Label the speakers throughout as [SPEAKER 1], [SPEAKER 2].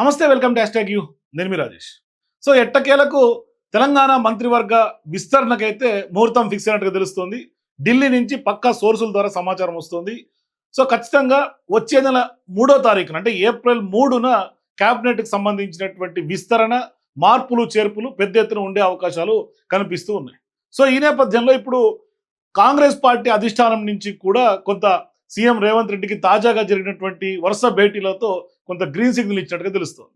[SPEAKER 1] నమస్తే welcome to hash you. నేను మీ Rajesh. So ఎట్టకేలకు తెలంగాణ మంత్రివర్గ విస్తరణకైతే ముహూర్తం ఫిక్స్ అయినట్టుగా తెలుస్తుంది. ఢిల్లీ నుంచి పక్కా సోర్సుల ద్వారా సమాచారం వస్తుంది. సో ఖచ్చితంగా వచ్చే నెల మూడో తారీఖున అంటే ఏప్రిల్ మూడున క్యాబినెట్కి సంబంధించినటువంటి విస్తరణ మార్పులు చేర్పులు పెద్ద ఎత్తున ఉండే అవకాశాలు కనిపిస్తూ ఉన్నాయి. సో ఈ నేపథ్యంలో ఇప్పుడు కాంగ్రెస్ పార్టీ అధిష్టానం నుంచి కూడా కొంత సీఎం రేవంత్ రెడ్డికి తాజాగా జరిగినటువంటి వరుస భేటీలతో కొంత గ్రీన్ సిగ్నల్ ఇచ్చినట్టుగా తెలుస్తుంది.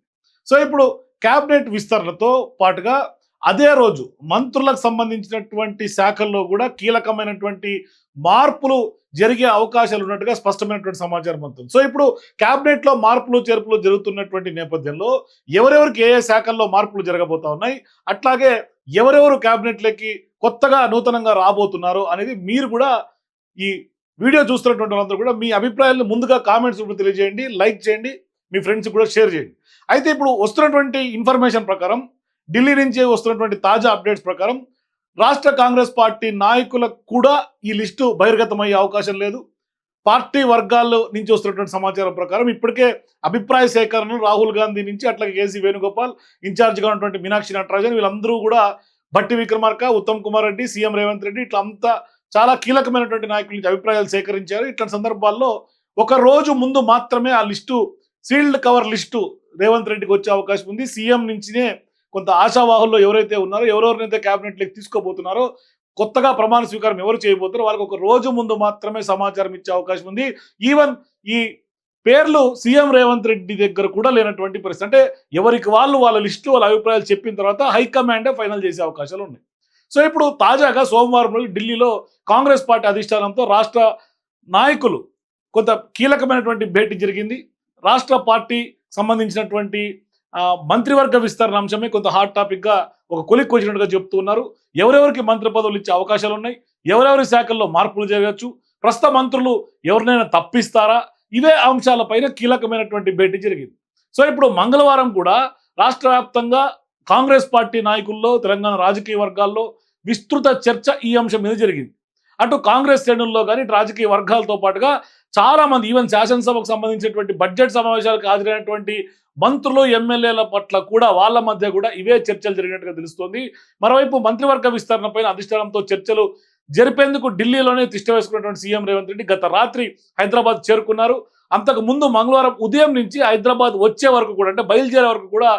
[SPEAKER 1] సో ఇప్పుడు క్యాబినెట్ విస్తరణతో పాటుగా అదే రోజు మంత్రులకు సంబంధించినటువంటి శాఖల్లో కూడా కీలకమైనటువంటి మార్పులు జరిగే అవకాశాలు ఉన్నట్టుగా స్పష్టమైనటువంటి సమాచారం అందుతుంది. సో ఇప్పుడు క్యాబినెట్లో మార్పులు చేర్పులు జరుగుతున్నటువంటి నేపథ్యంలో ఎవరెవరికి ఏ ఏ శాఖల్లో మార్పులు జరగబోతా ఉన్నాయి అట్లాగే ఎవరెవరు క్యాబినెట్లకి కొత్తగా నూతనంగా రాబోతున్నారు అనేది మీరు కూడా ఈ వీడియో చూస్తున్నటువంటి వాళ్ళందరూ కూడా మీ అభిప్రాయాలను ముందుగా కామెంట్స్ ఇప్పుడు తెలియజేయండి లైక్ చేయండి మీ ఫ్రెండ్స్ కూడా షేర్ చేయండి. అయితే ఇప్పుడు వస్తున్నటువంటి ఇన్ఫర్మేషన్ ప్రకారం ఢిల్లీ నుంచి వస్తున్నటువంటి తాజా అప్డేట్స్ ప్రకారం రాష్ట్ర కాంగ్రెస్ పార్టీ నాయకులకు కూడా ఈ లిస్టు బహిర్గతమయ్యే అవకాశం లేదు. పార్టీ వర్గాల్లో నుంచి వస్తున్నటువంటి సమాచారం ప్రకారం ఇప్పటికే అభిప్రాయ సేకరణను రాహుల్ గాంధీ నుంచి అట్లాగే కేసీ వేణుగోపాల్ ఇన్ఛార్జిగా ఉన్నటువంటి మీనాక్షి నటరాజన్ వీళ్ళందరూ కూడా భట్టి విక్రమార్క ఉత్తమ్ కుమార్ రెడ్డి సీఎం రేవంత్ రెడ్డి ఇట్లా అంతా చాలా కీలకమైనటువంటి నాయకుల నుంచి అభిప్రాయాలు సేకరించారు. ఇట్లాంటి సందర్భాల్లో ఒక రోజు ముందు మాత్రమే ఆ list sealed cover list Revanth రెడ్డికి వచ్చే అవకాశం ఉంది. సీఎం నుంచినే కొంత ఆశావాహుల్లో ఎవరైతే ఉన్నారో ఎవరెవరినైతే క్యాబినెట్లోకి తీసుకోబోతున్నారో కొత్తగా ప్రమాణ స్వీకారం ఎవరు చేయబోతారో వాళ్ళకి ఒక రోజు ముందు మాత్రమే సమాచారం ఇచ్చే అవకాశం ఉంది. ఈవెన్ ఈ పేర్లు సీఎం రేవంత్ రెడ్డి దగ్గర కూడా లేనటువంటి పరిస్థితి. అంటే ఎవరికి వాళ్ళు వాళ్ళ లిస్టు వాళ్ళ అభిప్రాయాలు చెప్పిన తర్వాత హైకమాండే ఫైనల్ చేసే అవకాశాలు ఉన్నాయి. సో ఇప్పుడు తాజాగా సోమవారం రోజు ఢిల్లీలో కాంగ్రెస్ పార్టీ అధిష్టానంతో రాష్ట్ర నాయకులు కొంత కీలకమైనటువంటి భేటీ జరిగింది. రాష్ట్ర పార్టీ సంబంధించినటువంటి మంత్రివర్గ విస్తరణ అంశమే కొంత హాట్ టాపిక్గా ఒక కొలిక్ వచ్చినట్టుగా చెప్తూ ఉన్నారు. ఎవరెవరికి మంత్రి పదవులు ఇచ్చే అవకాశాలు ఉన్నాయి? ఎవరెవరి శాఖల్లో మార్పులు జరగచ్చు? ప్రస్తుత మంత్రులు ఎవరినైనా తప్పిస్తారా? ఇవే అంశాలపైన కీలకమైనటువంటి భేటీ జరిగింది. సో ఇప్పుడు మంగళవారం కూడా రాష్ట్ర వ్యాప్తంగా కాంగ్రెస్ పార్టీ నాయకుల్లో తెలంగాణ రాజకీయ వర్గాల్లో విస్తృత చర్చ ఈ అంశం మీద జరిగింది. అటు కాంగ్రెస్ శ్రేణుల్లో కానీ రాజకీయ వర్గాలతో పాటుగా చాలా మంది ఈవెన్ శాసనసభకు సంబంధించినటువంటి బడ్జెట్ సమావేశాలకు హాజరైనటువంటి మంత్రులు ఎమ్మెల్యేల పట్ల కూడా వాళ్ళ మధ్య కూడా ఇవే చర్చలు జరిగినట్టుగా తెలుస్తోంది. మరోవైపు మంత్రివర్గ విస్తరణ పైన అధిష్టానంతో చర్చలు జరిపేందుకు ఢిల్లీలోనే తిష్ట వేసుకున్నటువంటి సీఎం రేవంత్ రెడ్డి గత రాత్రి హైదరాబాద్ చేరుకున్నారు. అంతకు ముందు మంగళవారం ఉదయం నుంచి హైదరాబాద్ వచ్చే వరకు కూడా అంటే బయలుదేరే వరకు కూడా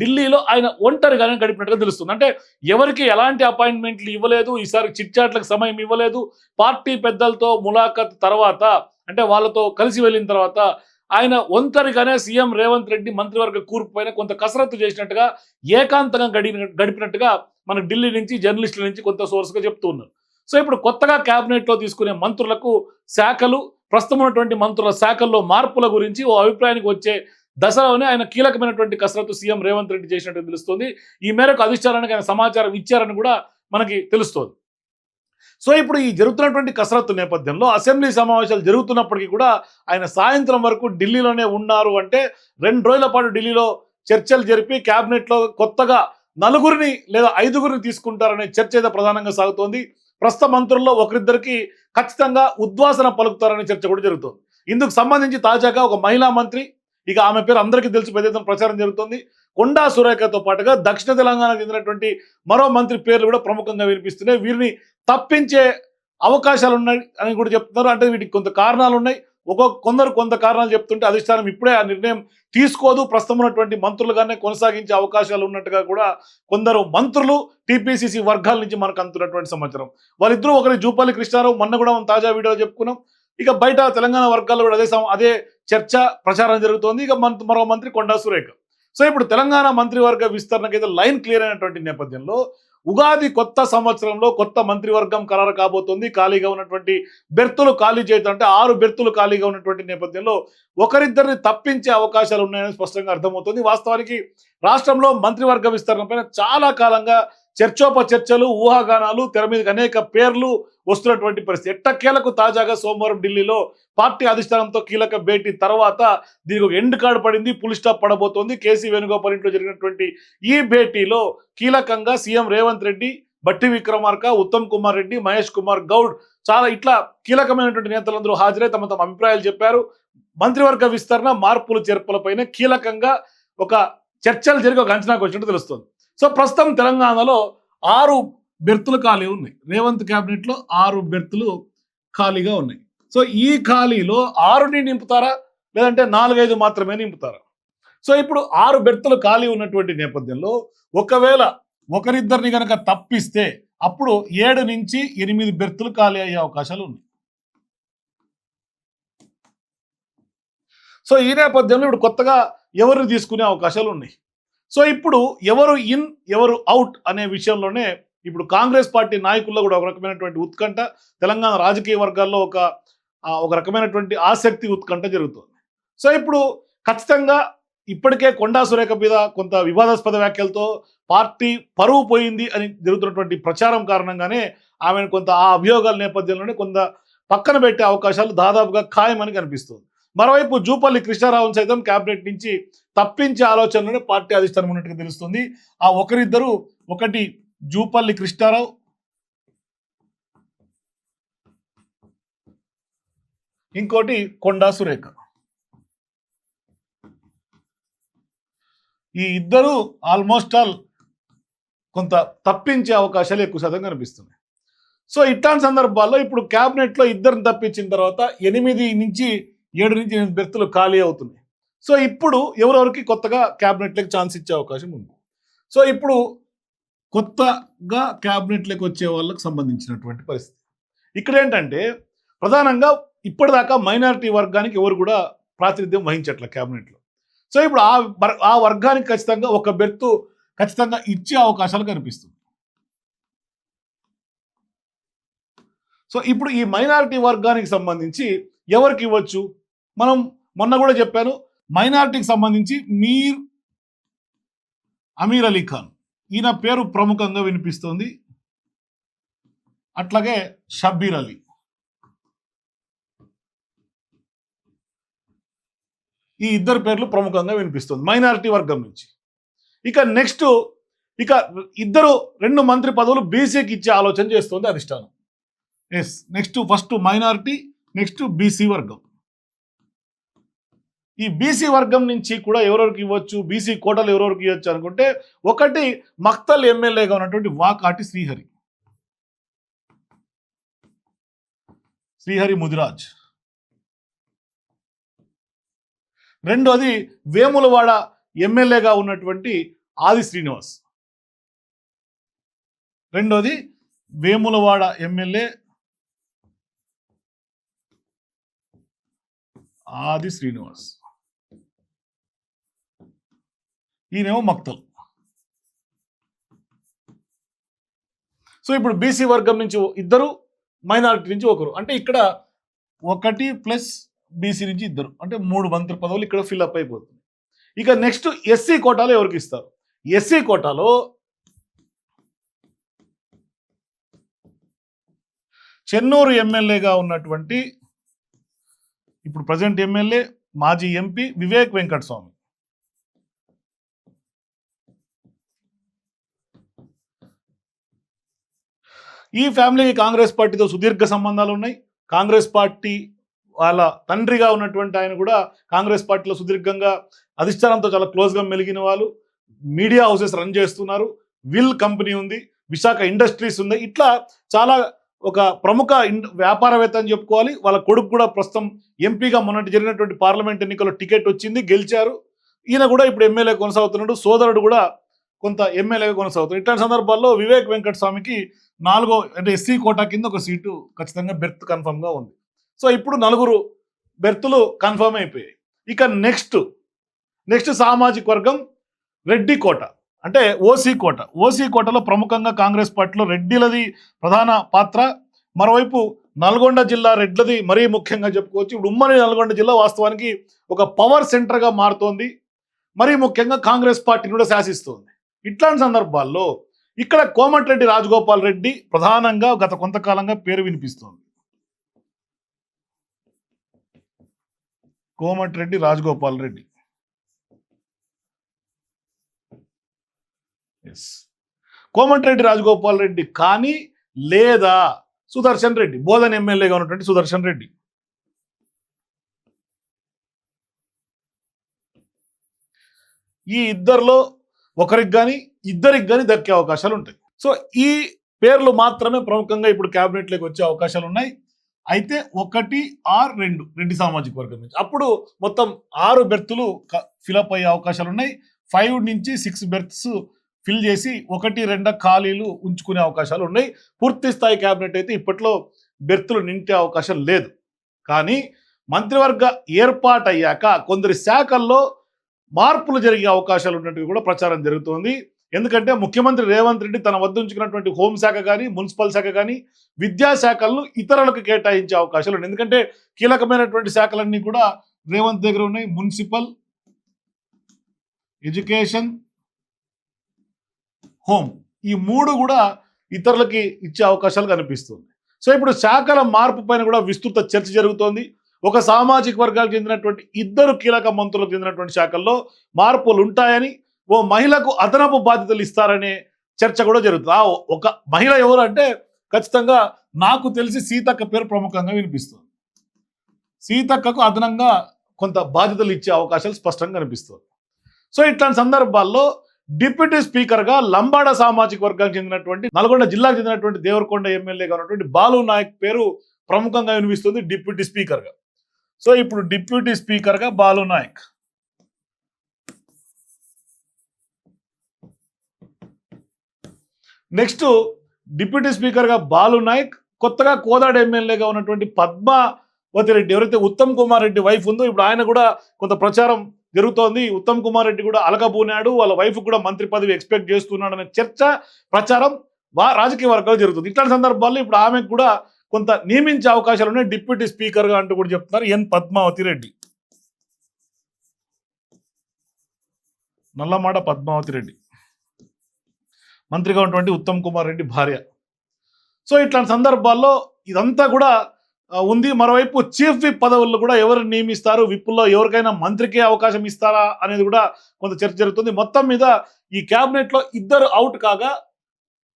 [SPEAKER 1] ఢిల్లీలో ఆయన ఒంటరిగానే గడిపినట్టుగా తెలుస్తుంది. అంటే ఎవరికి ఎలాంటి అపాయింట్మెంట్లు ఇవ్వలేదు ఈసారి చిట్చాట్లకు సమయం ఇవ్వలేదు. పార్టీ పెద్దలతో ములాఖత్ తర్వాత అంటే వాళ్ళతో కలిసి వెళ్ళిన తర్వాత ఆయన ఒంటరిగానే సీఎం రేవంత్ రెడ్డి మంత్రివర్గ కూర్పు పైన కొంత కసరత్తు చేసినట్టుగా ఏకాంతంగా గడి గడిపినట్టుగా మనకు ఢిల్లీ నుంచి జర్నలిస్టుల నుంచి కొంత సోర్స్గా చెప్తూ ఉన్నారు. సో ఇప్పుడు కొత్తగా క్యాబినెట్లో తీసుకునే మంత్రులకు శాఖలు ప్రస్తుతం ఉన్నటువంటి మంత్రుల శాఖల్లో మార్పుల గురించి ఓ అభిప్రాయానికి వచ్చే దశలోనే ఆయన కీలకమైనటువంటి కసరత్తు సీఎం రేవంత్ రెడ్డి చేసినట్టు తెలుస్తుంది. ఈ మేరకు అధిష్టానానికి ఆయన సమాచారం ఇచ్చారని కూడా మనకి తెలుస్తోంది. సో ఇప్పుడు ఈ జరుగుతున్నటువంటి కసరత్తు నేపథ్యంలో అసెంబ్లీ సమావేశాలు జరుగుతున్నప్పటికీ కూడా ఆయన సాయంత్రం వరకు ఢిల్లీలోనే ఉన్నారు అంటే రెండు రోజుల పాటు ఢిల్లీలో చర్చలు జరిపి క్యాబినెట్లో కొత్తగా నలుగురిని లేదా ఐదుగురిని తీసుకుంటారనే చర్చ అయితే ప్రధానంగా సాగుతోంది. ప్రస్తుత మంత్రుల్లో ఒకరిద్దరికి ఖచ్చితంగా ఉద్వాసన పలుకుతారనే చర్చ కూడా జరుగుతోంది. ఇందుకు సంబంధించి తాజాగా ఒక మహిళా మంత్రి ఇక ఆమె పేరు అందరికీ తెలిసి పెద్ద ఎత్తున ప్రచారం జరుగుతుంది. కొండా సురేఖతో పాటుగా దక్షిణ తెలంగాణకు చెందినటువంటి మరో మంత్రి పేర్లు కూడా ప్రముఖంగా వినిపిస్తున్నాయి. వీరిని తప్పించే అవకాశాలు ఉన్నాయి అని కూడా చెప్తున్నారు. అంటే వీటికి కొంత కారణాలు ఉన్నాయి. ఒక్కొక్క కొందరు కొంత కారణాలు చెప్తుంటే అధిష్టానం ఇప్పుడే ఆ నిర్ణయం తీసుకోదు. ప్రస్తుతం ఉన్నటువంటి మంత్రులుగానే కొనసాగించే అవకాశాలు ఉన్నట్టుగా కూడా కొందరు మంత్రులు టీపీసీసీ వర్గాల నుంచి మనకు అందుతున్నటువంటి సమాచారం. వాళ్ళిద్దరూ ఒకరి జూపల్లి కృష్ణారావు మొన్న కూడా మనం తాజా వీడియోలో చెప్పుకున్నాం. ఇక బయట తెలంగాణ వర్గాల్లో కూడా అదే అదే చర్చ ప్రచారం జరుగుతోంది. ఇక మరో మంత్రి కొండా సురేఖ. సో ఇప్పుడు తెలంగాణ మంత్రివర్గ విస్తరణకైతే లైన్ క్లియర్ అయినటువంటి నేపథ్యంలో ఉగాది కొత్త సంవత్సరంలో కొత్త మంత్రివర్గం ఖరారు కాబోతోంది. ఖాళీగా ఉన్నటువంటి బెర్తులు ఖాళీ చేయడం అంటే ఆరు బెర్తులు ఖాళీగా ఉన్నటువంటి నేపథ్యంలో ఒకరిద్దరిని తప్పించే అవకాశాలు ఉన్నాయని స్పష్టంగా అర్థమవుతుంది. వాస్తవానికి రాష్ట్రంలో మంత్రివర్గ విస్తరణ పైన చాలా కాలంగా చర్చోప చర్చలు ఊహాగానాలు తెర మీదకి అనేక పేర్లు వస్తున్నటువంటి పరిస్థితి. ఎట్టకేలకు తాజాగా సోమవారం ఢిల్లీలో పార్టీ అధిష్టానంతో కీలక భేటీ తర్వాత దీనికి ఒక ఎండ్ కార్డు పడింది పులి స్టాప్ పడబోతోంది. కేసీ వేణుగోపాల్ ఇంట్లో జరిగినటువంటి ఈ భేటీలో కీలకంగా సీఎం రేవంత్ రెడ్డి బట్టి విక్రమార్క ఉత్తమ్ కుమార్ రెడ్డి మహేష్ కుమార్ గౌడ్ చాలా ఇట్లా కీలకమైనటువంటి నేతలందరూ హాజరై తమ తమ అభిప్రాయాలు చెప్పారు. మంత్రివర్గ విస్తరణ మార్పులు చేర్పులపైన కీలకంగా ఒక చర్చలు జరిగి ఒక అంచనాకు వచ్చినట్టు తెలుస్తుంది. సో ప్రస్తుతం తెలంగాణలో ఆరు బెర్తులు ఖాళీ ఉన్నాయి. రేవంత్ క్యాబినెట్లో ఆరు బెర్తులు ఖాళీగా ఉన్నాయి. సో ఈ ఖాళీలో ఆరుని నింపుతారా? లేదంటే నాలుగైదు మాత్రమే నింపుతారా? సో ఇప్పుడు ఆరు బెర్తులు ఖాళీ ఉన్నటువంటి నేపథ్యంలో ఒకవేళ ఒకరిద్దరిని కనుక తప్పిస్తే అప్పుడు ఏడు నుంచి ఎనిమిది బెర్తులు ఖాళీ అయ్యే అవకాశాలు ఉన్నాయి. సో ఈ నేపథ్యంలో ఇప్పుడు కొత్తగా ఎవరు తీసుకునే అవకాశాలు ఉన్నాయి? సో ఇప్పుడు ఎవరు ఇన్ ఎవరు అవుట్ అనే విషయంలోనే ఇప్పుడు కాంగ్రెస్ పార్టీ నాయకుల్లో కూడా ఒక రకమైనటువంటి ఉత్కంఠ తెలంగాణ రాజకీయ వర్గాల్లో ఒక ఒక రకమైనటువంటి ఆసక్తి ఉత్కంఠ జరుగుతుంది. సో ఇప్పుడు ఖచ్చితంగా ఇప్పటికే కొండా సురేఖ మీద కొంత వివాదాస్పద వ్యాఖ్యలతో పార్టీ పరువు పోయింది అని జరుగుతున్నటువంటి ప్రచారం కారణంగానే ఆమెను కొంత ఆ అభియోగాల నేపథ్యంలోనే కొంత పక్కన పెట్టే అవకాశాలు దాదాపుగా ఖాయమని కనిపిస్తుంది. మరోవైపు జూపల్లి కృష్ణారావును సైతం కేబినెట్ నుంచి తప్పించే ఆలోచనలోనే పార్టీ అధిష్టానం ఉన్నట్టుగా తెలుస్తుంది. ఆ ఒకరిద్దరు ఒకటి జూపల్లి కృష్ణారావు ఇంకోటి కొండా సురేఖ. ఈ ఇద్దరు ఆల్మోస్ట్ ఆల్ కొంత తప్పించే అవకాశాలు ఎక్కువ శాతం కనిపిస్తున్నాయి. సో ఇట్లాంటి సందర్భాల్లో ఇప్పుడు క్యాబినెట్లో ఇద్దరిని తప్పించిన తర్వాత ఎనిమిది నుంచి ఏడు నుంచి ఎనిమిది బెర్తులు ఖాళీ అవుతున్నాయి. సో ఇప్పుడు ఎవరెవరికి కొత్తగా క్యాబినెట్లకు ఛాన్స్ ఇచ్చే అవకాశం ఉంది. సో ఇప్పుడు కొత్తగా క్యాబినెట్లోకి వచ్చే వాళ్ళకి సంబంధించినటువంటి పరిస్థితి. ఇక్కడ ఏంటంటే ప్రధానంగా ఇప్పటిదాకా మైనారిటీ వర్గానికి ఎవరు కూడా ప్రాతినిధ్యం వహించట్ల క్యాబినెట్లో. సో ఇప్పుడు ఆ ఆ వర్గానికి ఖచ్చితంగా ఒక బెర్తు ఖచ్చితంగా ఇచ్చే అవకాశాలు కనిపిస్తుంది సో ఇప్పుడు ఈ మైనారిటీ వర్గానికి సంబంధించి ఎవరికి ఇవ్వచ్చు? మనం మొన్న కూడా చెప్పాను మైనారిటీకి సంబంధించి మీర్ అమీర్ అలీ ఖాన్. ఈయన పేరు ప్రముఖంగా వినిపిస్తుంది. అట్లాగే షబ్బీర్ అలీ. ఈ ఇద్దరు పేర్లు ప్రముఖంగా వినిపిస్తుంది మైనారిటీ వర్గం నుంచి. ఇక నెక్స్ట్ ఇక ఇద్దరు రెండు మంత్రి పదవులు బీసీకి ఇచ్చే ఆలోచన చేస్తుంది అధిష్టానం. Yes next first minority next BC వర్గం. ఈ బీసీ వర్గం నుంచి కూడా ఎవరెవరికి ఇవ్వచ్చు? బీసీ కోటలు ఎవరెవరికి ఇవ్వచ్చు అనుకుంటే ఒకటి మక్తల్ ఎమ్మెల్యేగా ఉన్నటువంటి వాకాటి శ్రీహరి. శ్రీహరి ముదిరాజ్. రెండోది వేములవాడ ఎమ్మెల్యేగా ఉన్నటువంటి ఆది శ్రీనివాస్. రెండోది వేములవాడ ఎమ్మెల్యే ఆది శ్రీనివాస్. ఈయనేమో మక్తల్. సో ఇప్పుడు బీసీ వర్గం నుంచి ఇద్దరు మైనారిటీ నుంచి ఒకరు. అంటే ఇక్కడ ఒకటి ప్లస్ బీసీ నుంచి ఇద్దరు. అంటే మూడు మంత్రి పదవులు ఇక్కడ ఫిల్అప్ అయిపోతుంది ఇక నెక్స్ట్ ఎస్సీ కోటాలో ఎవరికి ఇస్తారు? ఎస్సీ కోటాలో చెన్నూరు ఎమ్మెల్యేగా ఉన్నటువంటి ఇప్పుడు ప్రజెంట్ ఎమ్మెల్యే మాజీ ఎంపీ వివేక్ వెంకటస్వామి. ఈ ఫ్యామిలీకి కాంగ్రెస్ పార్టీతో సుదీర్ఘ సంబంధాలు ఉన్నాయి. కాంగ్రెస్ పార్టీ వాళ్ళ తండ్రిగా ఉన్నటువంటి ఆయన కూడా కాంగ్రెస్ పార్టీలో సుదీర్ఘంగా అధిష్టానంతో చాలా క్లోజ్గా మెలిగిన వాళ్ళు. మీడియా హౌసెస్ రన్ చేస్తున్నారు. విల్ కంపెనీ ఉంది. విశాఖ ఇండస్ట్రీస్ ఉంది. ఇట్లా చాలా ఒక ప్రముఖ వ్యాపారవేత్త అని చెప్పుకోవాలి. వాళ్ళ కొడుకు కూడా ప్రస్తుతం ఎంపీగా మొన్నటి జరిగినటువంటి పార్లమెంట్ ఎన్నికల్లో టికెట్ వచ్చింది గెలిచారు. ఈయన కూడా ఇప్పుడు ఎమ్మెల్యే కొనసాగుతున్నాడు. సోదరుడు కూడా కొంత ఎమ్మెల్యేగా కొనసాగుతున్నాడు ఇట్లాంటి సందర్భాల్లో వివేక్ వెంకట స్వామికి నాలుగో అంటే ఎస్సీ కోటా కింద ఒక సీటు ఖచ్చితంగా బెర్త్ కన్ఫర్మ్గా ఉంది. సో ఇప్పుడు నలుగురు బెర్తులు కన్ఫర్మ్ అయిపోయాయి. ఇక నెక్స్ట్ నెక్స్ట్ సామాజిక వర్గం రెడ్డి కోట. అంటే ఓసీ కోట. ఓసీ కోటలో ప్రముఖంగా కాంగ్రెస్ పార్టీలో రెడ్డిలది ప్రధాన పాత్ర. మరోవైపు నల్గొండ జిల్లా రెడ్లది మరీ ముఖ్యంగా చెప్పుకోవచ్చు. ఇప్పుడు ఉమ్మడి నల్గొండ జిల్లా వాస్తవానికి ఒక పవర్ సెంటర్గా మారుతోంది. మరీ ముఖ్యంగా కాంగ్రెస్ పార్టీని కూడా శాసిస్తోంది. ఇట్లాంటి సందర్భాల్లో ఇక్కడ కోమటిరెడ్డి రాజగోపాల్ రెడ్డి ప్రధానంగా గత కొంతకాలంగా పేరు వినిపిస్తోంది. కోమటిరెడ్డి రాజగోపాల్ రెడ్డి. ఎస్ కోమటిరెడ్డి రాజగోపాల్ రెడ్డి కానీ లేదా సుదర్శన్ రెడ్డి బోధన్ ఎమ్మెల్యేగా ఉన్నటువంటి సుదర్శన్ రెడ్డి. ఈ ఇద్దరిలో ఒకరికి కానీ ఇద్దరికి కానీ దక్కే అవకాశాలు ఉంటాయి సో ఈ పేర్లు మాత్రమే ప్రముఖంగా ఇప్పుడు క్యాబినెట్లోకి వచ్చే అవకాశాలు ఉన్నాయి అయితే ఒకటి ఆర్ రెండు రెడ్డి సామాజిక వర్గం నుంచి. అప్పుడు మొత్తం ఆరు బెర్తులు ఫిలప్ అయ్యే అవకాశాలు ఉన్నాయి ఫైవ్ నుంచి సిక్స్ బెర్త్స్ ఫిల్ చేసి ఒకటి రెండు ఖాళీలు ఉంచుకునే అవకాశాలు ఉన్నాయి పూర్తి స్థాయి క్యాబినెట్ అయితే ఇప్పట్లో బెర్తులు నింటే అవకాశం లేదు. కానీ మంత్రివర్గ ఏర్పాటు అయ్యాక కొందరి శాఖల్లో మార్పులు జరిగే అవకాశాలు ఉన్నట్టు కూడా ప్రచారం జరుగుతోంది. ఎందుకంటే ముఖ్యమంత్రి రేవంత్ రెడ్డి తన వద్ద ఉంచుకున్నటువంటి హోంశాఖ కానీ మున్సిపల్ శాఖ కానీ విద్యాశాఖలను ఇతరులకు కేటాయించే అవకాశాలు ఉన్నాయి. ఎందుకంటే కీలకమైనటువంటి శాఖలన్నీ కూడా రేవంత్ దగ్గర ఉన్నాయి. మున్సిపల్ ఎడ్యుకేషన్ హోమ్ ఈ మూడు కూడా ఇతరులకి ఇచ్చే అవకాశాలు కనిపిస్తుంది సో ఇప్పుడు శాఖల మార్పు పైన కూడా విస్తృత చర్చ జరుగుతోంది. ఒక సామాజిక వర్గాలకు చెందినటువంటి ఇద్దరు కీలక మంత్రులకు చెందినటువంటి శాఖల్లో మార్పులు ఉంటాయని ఓ మహిళకు అదనపు బాధ్యతలు ఇస్తారనే చర్చ కూడా జరుగుతుంది. ఆ ఒక మహిళ ఎవరు అంటే ఖచ్చితంగా నాకు తెలిసి సీతక్క పేరు ప్రముఖంగా వినిపిస్తుంది. సీతక్కకు అదనంగా కొంత బాధ్యతలు ఇచ్చే అవకాశాలు స్పష్టంగా కనిపిస్తుంది. సో ఇట్లాంటి సందర్భాల్లో డిప్యూటీ స్పీకర్గా లంబాడ సామాజిక వర్గానికి చెందినటువంటి నల్గొండ జిల్లాకు చెందినటువంటి దేవరకొండ ఎమ్మెల్యేగా ఉన్నటువంటి బాలు నాయక్ పేరు ప్రముఖంగా వినిపిస్తుంది డిప్యూటీ స్పీకర్గా. సో ఇప్పుడు డిప్యూటీ స్పీకర్గా బాలు నాయక్. నెక్స్ట్ డిప్యూటీ స్పీకర్గా బాలు నాయక్ కొత్తగా కోదాడ ఎమ్మెల్యేగా ఉన్నటువంటి పద్మావతి రెడ్డి ఎవరైతే ఉత్తమ్ కుమార్ రెడ్డి వైఫ్ ఉందో ఇప్పుడు ఆయన కూడా కొంత ప్రచారం జరుగుతోంది. ఉత్తమ్ కుమార్ రెడ్డి కూడా అలగబూనాడు వాళ్ళ వైఫ్ కూడా మంత్రి పదవి ఎక్స్పెక్ట్ చేస్తున్నాడు అనే చర్చ ప్రచారం రాజకీయ వర్గాలు జరుగుతుంది. ఇట్లాంటి సందర్భాల్లో ఇప్పుడు ఆమెకు కూడా కొంత నియమించే అవకాశాలు ఉన్నాయి. డిప్యూటీ స్పీకర్గా అంటూ కూడా చెప్తున్నారు. ఎన్ పద్మావతి రెడ్డి నల్లమాడ పద్మావతి రెడ్డి మంత్రిగా ఉన్నటువంటి ఉత్తమ్ కుమార్ రెడ్డి భార్య. సో ఇట్లాంటి సందర్భాల్లో ఇదంతా కూడా ఉంది. మరోవైపు చీఫ్ విప్ పదవుల్లో కూడా ఎవరు నియమిస్తారు? విప్పుల్లో ఎవరికైనా మంత్రికే అవకాశం ఇస్తారా? అనేది కూడా కొంత చర్చ జరుగుతుంది. మొత్తం మీద ఈ క్యాబినెట్లో ఇద్దరు అవుట్ కాగా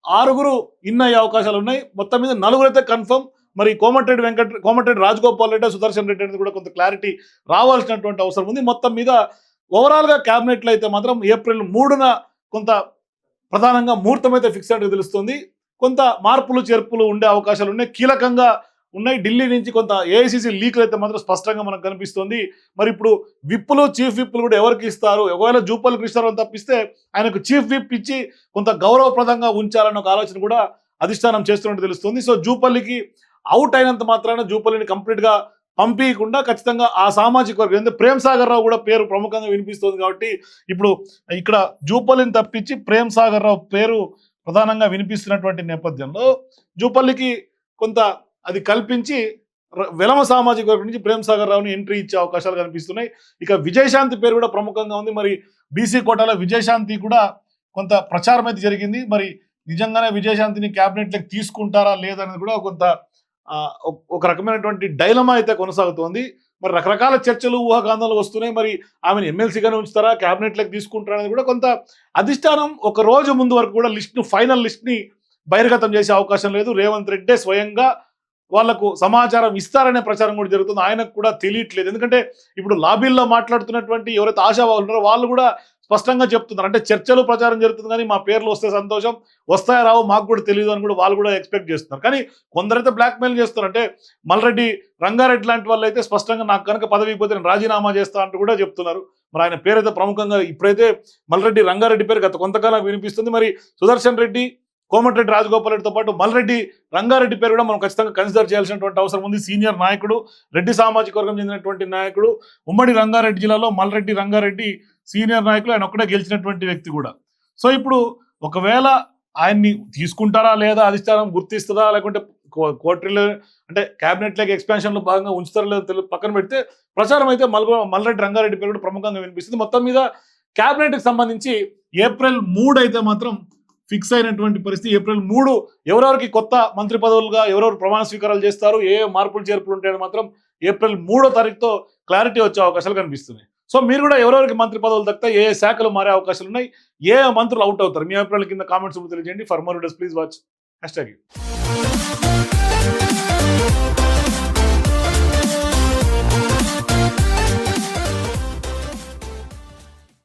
[SPEAKER 1] ఆరుగురు ఇన్ అయ్యే అవకాశాలు ఉన్నాయి. మొత్తం మీద నలుగురు అయితే కన్ఫర్మ్ మరి కోమటిరెడ్డి వెంకట కోమటిరెడ్డి రాజగోపాల్ రెడ్డి సుదర్శన్ రెడ్డి అనేది కూడా కొంత క్లారిటీ రావాల్సినటువంటి అవసరం ఉంది. మొత్తం మీద ఓవరాల్గా అయితే మాత్రం ఏప్రిల్ మూడున కొంత ప్రధానంగా ముహూర్తం అయితే ఫిక్స్ అయినట్టు తెలుస్తుంది. కొంత మార్పులు చేర్పులు ఉండే అవకాశాలు ఉన్నాయి. కీలకంగా ఉన్నాయి. ఢిల్లీ నుంచి కొంత ఏఐసీసీ లీక్లు అయితే మాత్రం స్పష్టంగా మనకు కనిపిస్తుంది. మరి ఇప్పుడు విప్పులు చీఫ్ విప్పులు కూడా ఎవరికి ఇస్తారు? ఒకవేళ జూపల్ కృష్ణారావు తప్పిస్తే ఆయనకు చీఫ్ విప్ ఇచ్చి కొంత గౌరవప్రదంగా ఉంచాలన్న ఒక ఆలోచన కూడా అధిష్టానం చేస్తున్నట్టు తెలుస్తుంది. సో జూపల్లికి అవుట్ అయినంత మాత్రాన జూపల్లిని కంప్లీట్గా పంపించకుండా ఖచ్చితంగా ఆ సామాజిక వర్గం ఎందుకంటే ప్రేమ్ సాగర్ రావు కూడా పేరు ప్రముఖంగా వినిపిస్తుంది కాబట్టి ఇప్పుడు ఇక్కడ జూపల్లిని తప్పించి ప్రేమ్ సాగర్ రావు పేరు ప్రధానంగా వినిపిస్తున్నటువంటి నేపథ్యంలో జూపల్లికి కొంత అది కల్పించి వెలమ సామాజిక వర్గం నుంచి ప్రేమ్ సాగర్ రావుని ఎంట్రీ ఇచ్చే అవకాశాలు కనిపిస్తున్నాయి. ఇక విజయశాంతి పేరు కూడా ప్రముఖంగా ఉంది. మరి బీసీ కోటాలో విజయశాంతి కూడా కొంత ప్రచారం అయితే జరిగింది. మరి నిజంగానే విజయశాంతిని క్యాబినెట్లోకి తీసుకుంటారా లేదనేది కూడా కొంత ఒక- ఒక రకమైనటువంటి డైలమా అయితే కొనసాగుతోంది. మరి రకరకాల చర్చలు ఊహాగాంధాలు వస్తున్నాయి. మరి ఆమెను ఎమ్మెల్సీగానే ఉంచుతారా క్యాబినెట్లోకి తీసుకుంటారా అనేది కూడా కొంత అధిష్టానం ఒక రోజు ముందు వరకు కూడా లిస్ట్ను ఫైనల్ లిస్ట్ని బహిర్గతం చేసే అవకాశం లేదు. రేవంత్ రెడ్డే స్వయంగా వాళ్ళకు సమాచారం ఇస్తారనే ప్రచారం కూడా జరుగుతుంది. ఆయనకు కూడా తెలియట్లేదు. ఎందుకంటే ఇప్పుడు లాబీల్లో మాట్లాడుతున్నటువంటి ఎవరైతే ఆశావాహులు ఉన్నారో వాళ్ళు కూడా స్పష్టంగా చెప్తున్నారు. అంటే చర్చలు ప్రచారం జరుగుతుంది కానీ మా పేర్లు వస్తే సంతోషం వస్తాయా రావు మాకు కూడా తెలియదు అని కూడా వాళ్ళు కూడా ఎక్స్పెక్ట్ చేస్తున్నారు. కానీ కొందరైతే బ్లాక్మెయిల్ చేస్తున్నారు. అంటే మల్రెడ్డి రంగారెడ్డి లాంటి వాళ్ళు అయితే స్పష్టంగా నాకు కనుక పదవి పోతే నేను రాజీనామా చేస్తా అంటూ కూడా చెప్తున్నారు. మరి ఆయన పేరైతే ప్రముఖంగా ఇప్పుడైతే మల్రెడ్డి రంగారెడ్డి పేరు గత కొంతకాలం వినిపిస్తుంది. మరి సుదర్శన్ రెడ్డి కోమటిరెడ్డి రాజగోపాల్ రెడ్డితో పాటు మల్రెడ్డి రంగారెడ్డి పేరు కూడా మనం ఖచ్చితంగా కన్సిడర్ చేయాల్సినటువంటి అవసరం ఉంది. సీనియర్ నాయకుడు రెడ్డి సామాజిక వర్గం చెందినటువంటి నాయకుడు ఉమ్మడి రంగారెడ్డి జిల్లాలో మల్రెడ్డి రంగారెడ్డి సీనియర్ నాయకులు ఆయన ఒక్కడే గెలిచినటువంటి వ్యక్తి కూడా. సో ఇప్పుడు ఒకవేళ ఆయన్ని తీసుకుంటారా లేదా అధిష్టానం గుర్తిస్తుందా? లేకుంటే కో- అంటే క్యాబినెట్ లేక ఎక్స్పాన్షన్లో భాగంగా ఉంచుతారా లేదో తెలు పక్కన పెడితే ప్రచారం అయితే మల్గొ మల్రెడ్డి రంగారెడ్డి పేరు కూడా ప్రముఖంగా వినిపిస్తుంది. మొత్తం మీద క్యాబినెట్కి సంబంధించి ఏప్రిల్ మూడు అయితే మాత్రం ఫిక్స్ అయినటువంటి పరిస్థితి. ఏప్రిల్ మూడు ఎవరెవరికి కొత్త మంత్రి పదవులుగా ఎవరెవరు ప్రమాణ స్వీకారాలు చేస్తారు ఏ మార్పులు చేర్పులు ఉంటాయని మాత్రం ఏప్రిల్ మూడో తారీఖుతో క్లారిటీ వచ్చే అవకాశాలు కనిపిస్తున్నాయి. సో మీరు కూడా ఎవరెవరికి మంత్రి పదవులు దక్కుతాయి ఏ శాఖలు మారే అవకాశాలు ఉన్నాయి ఏ మంత్రులు అవుట్ అవుతారు? మీ అభిప్రాయాల కింద కామెంట్స్ తెలియజేయండి. For more please watch hashtag